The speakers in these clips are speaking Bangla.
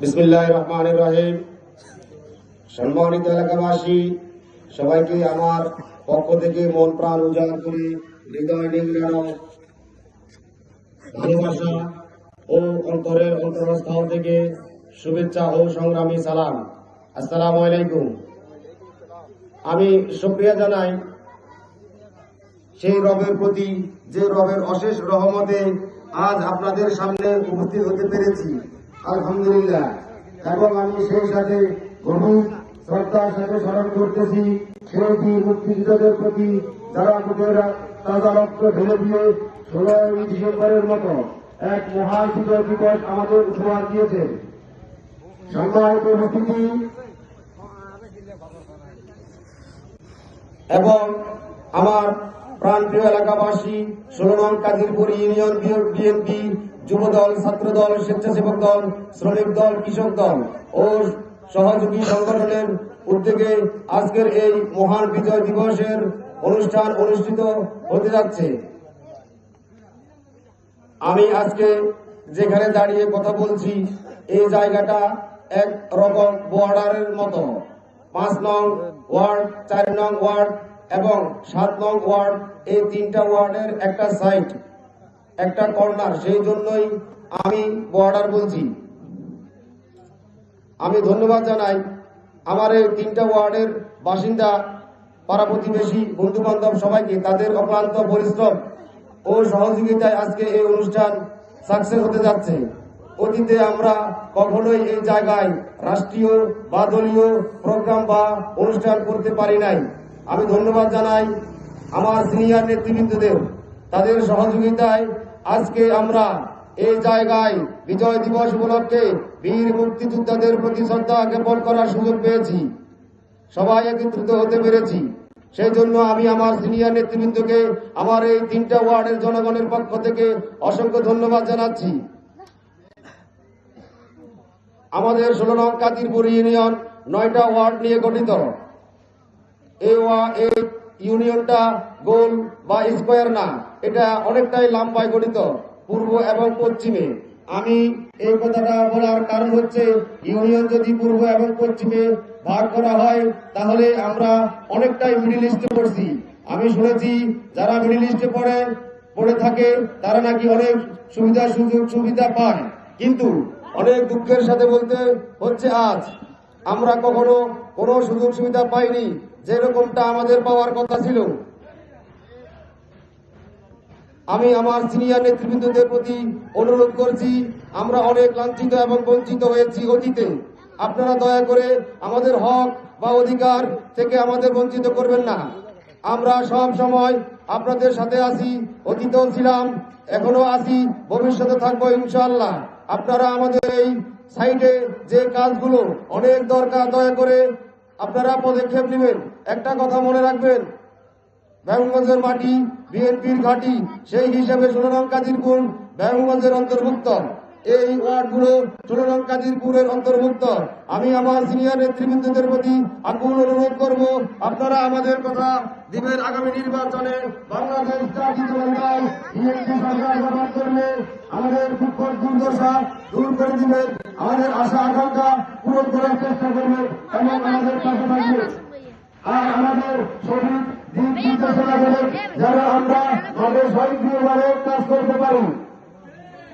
বিসমিল্লাহ রহমান রহিম। সম্মানিত এলাকাবাসী, সবাইকে আমার পক্ষ থেকে মন প্রাণ উজাড় করে হৃদয় নিংড়ানো ভালোবাসা ও অন্তরের অন্তরস্থল থেকে শুভেচ্ছা ও সংগ্রামী সালাম। আসসালামু আলাইকুম। আমি সুপ্রিয়া জানাই, সেই রবের প্রতি যে রবের অশেষ রহমতে আজ আপনাদের সামনে উপস্থিত হতে পেরেছি, আলহামদুলিল্লাহ। এবং আমি সেই সাথে গভীর শ্রদ্ধার সাথে স্মরণ করতেছি, সেই মুক্তিযোদ্ধাদের প্রতি যারা আমাদের তাজা রক্ত ঢেলে দিয়ে ষোলোই ডিসেম্বরের মতো এক মহান বিজয় দিবস আমাদের উপহার দিয়েছে সম্মানিত উপস্থিতি। এবং আমার প্রাণপ্রিয় এলাকাবাসী, ষোলো নং ইউনিয়ন বিএনপি যুবদল, ছাত্রদল, স্বেচ্ছাসেবক দল, শ্রমিক দল, কৃষক দল ও সহযোগী সংগঠনের উদ্যোগে আজকের এই মহান বিজয় দিবসের অনুষ্ঠান অনুষ্ঠিত হতে যাচ্ছে। আমি আজকে যেখানে দাঁড়িয়ে কথা বলছি, এই জায়গাটা এক রকম বর্ডারের মতো। পাঁচ নং ওয়ার্ড, চার নং ওয়ার্ড এবং সাত নং ওয়ার্ড, এই তিনটা ওয়ার্ডের একটা সাইট একটা কর্নার সেই জন্যই আমি বর্ডার বলছি। আমি ধন্যবাদ জানাই আমার এই তিনটা ওয়ার্ডের বাসিন্দা, পাড়া প্রতিবেশী বন্ধু বান্ধব সবাইকে, তাদের অক্লান্ত পরিশ্রম ও সহযোগিতায় আজকে এই অনুষ্ঠান সাকসেস হতে যাচ্ছে। অতীতে আমরা কখনোই এই জায়গায় রাষ্ট্রীয় বা দলীয় প্রোগ্রাম বা অনুষ্ঠান করতে পারি নাই। আমি ধন্যবাদ জানাই আমার সিনিয়র নেতৃবৃন্দদের তাদের সহযোগিতায় আজকে আমরা এই জায়গায় বিজয় দিবস উপলক্ষে বীর মুক্তিযোদ্ধাদের প্রতি শ্রদ্ধা জ্ঞাপন করার সুযোগ পেয়েছি। সবাই একত্রিত হতে পেরেছি। সেই জন্য আমি আমার সিনিয়র নেতৃবৃন্দকে, আমার এই তিনটা ওয়ার্ডের জনগণের পক্ষ থেকে অসংখ্য ধন্যবাদ জানাচ্ছি। আমাদের ষোলো নং কাদিরপুর ইউনিয়ন নয়টা ওয়ার্ড নিয়ে গঠিত। ইউনিয়নটা গোল বা স্কোয়ার না। এটা অনেকটাই লম্বায় গঠিত, পূর্ব এবং পশ্চিমে। আমি এই কথাটা বলার কারণ হচ্ছে, ইউনিয়ন যদি পূর্ব এবং পশ্চিমে ভাগ করা হয়, তাহলে আমরা অনেকটাই মিডিল ইস্টে পড়ছি। আমি শুনেছি, যারা মিডিল ইস্টে পড়ে পড়ে থাকে, তারা নাকি অনেক সুবিধা সুযোগ সুবিধা পায় কিন্তু অনেক দুঃখের সাথে বলতে হচ্ছে আজ, আমরা কখনো কোনো সুযোগ সুবিধা পাইনি। যেরকমটা আমাদের পাওয়ার কথা ছিল। আমি আমার সিনিয়র নেতৃবৃন্দদের প্রতি অনুরোধ করছি, আমরা অনেক লাঞ্ছিত এবং বঞ্চিত হয়েছি অতীতে। আপনারা দয়া করে আমাদের হক বা অধিকার থেকে আমাদের বঞ্চিত করবেন না। আমরা সব সময় আপনাদের সাথে আছি, অতীতেও ছিলাম, এখনও আছি, ভবিষ্যতে থাকব ইনশাআল্লাহ। আপনারা আমাদের এই সাইডে যে কাজগুলো, অনেক দরকার, দয়া করে আপনারা পদক্ষেপ নেবেন। একটা কথা মনে রাখবেন ব্যাঙ্গগঞ্জের মাটি, বিএনপির ঘাটি, সেই হিসাবে সুনাম কাজীর গুণ ব্যাঙ্গগঞ্জের অন্তর্ভুক্ত। এই ওয়ার্ডগুলো ষোলরং কাদিরপুরের অন্তর্ভুক্ত। আমি আমার সিনিয়র নেতৃবৃন্দদের প্রতি আকুল অনুরোধ করব, আপনারা আমাদের কথা দিবেন আগামী নির্বাচনে। বাংলাদেশ আমাদের দুঃখ দুর্দশা দূর করে দিবেন আমাদের আশা, আকাঙ্ক্ষা পূরণ করার চেষ্টা করবেন এবং আমাদের পাশে থাকবে। আর আমাদের শহীদ দিক যেন আমরা আমাদের স্বয়ংক্রিয়ভাবে কাজ করতে পারি।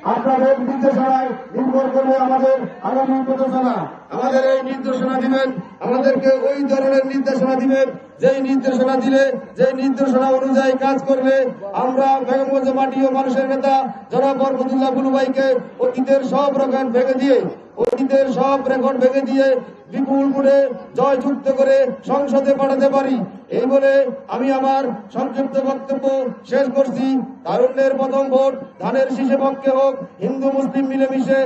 আপনাদের নির্দেশনায় নির্ভর করবে আমাদের আগামী নির্দেশনা আমাদের এই নির্দেশনা দিবেন, আমাদেরকে ওই ধরনের নির্দেশনা দিবেন যেই নির্দেশনা দিলে, যেই নির্দেশনা অনুযায়ী কাজ করলে, আমরা বেগমগঞ্জ মাটি ও মানুষের নেতা জনাব বরকতুল্লাহ বুলুভাইকে অতীতের সব রেকর্ড ভেঙে দিয়ে, অতীতের সব রেকর্ড ভেঙে দিয়ে বিপুল করে জয় যুক্ত করে সংসদে পাঠাতে পারি। এই বলে আমি আমার সংক্ষিপ্ত বক্তব্য শেষ করছি। তারুণ্যের প্রথম ভোট ধানের শীষে পক্ষে হোক, হিন্দু মুসলিম মিলেমিশে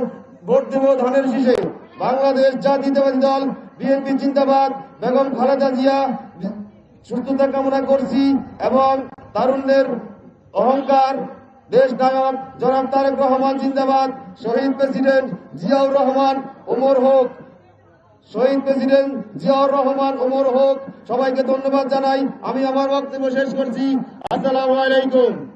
ভোট দেব ধানের শীষে। বাংলাদেশ জাতীয়তাবাদী দল, বিএনপি জিন্দাবাদ, বেগম খালেদা জিয়া সুস্থতা কামনা করছি এবং তারুণ্যের অহংকার, দেশ নায়ক জনাব তারেক রহমান জিন্দাবাদ, শহীদ প্রেসিডেন্ট জিয়াউর রহমান ওমর হোক। শহীদ প্রেসিডেন্ট জিয়াউর রহমান ওমর হোক। সবাইকে ধন্যবাদ জানাই। আমি আমার বক্তব্য শেষ করছি। আসসালামু আলাইকুম।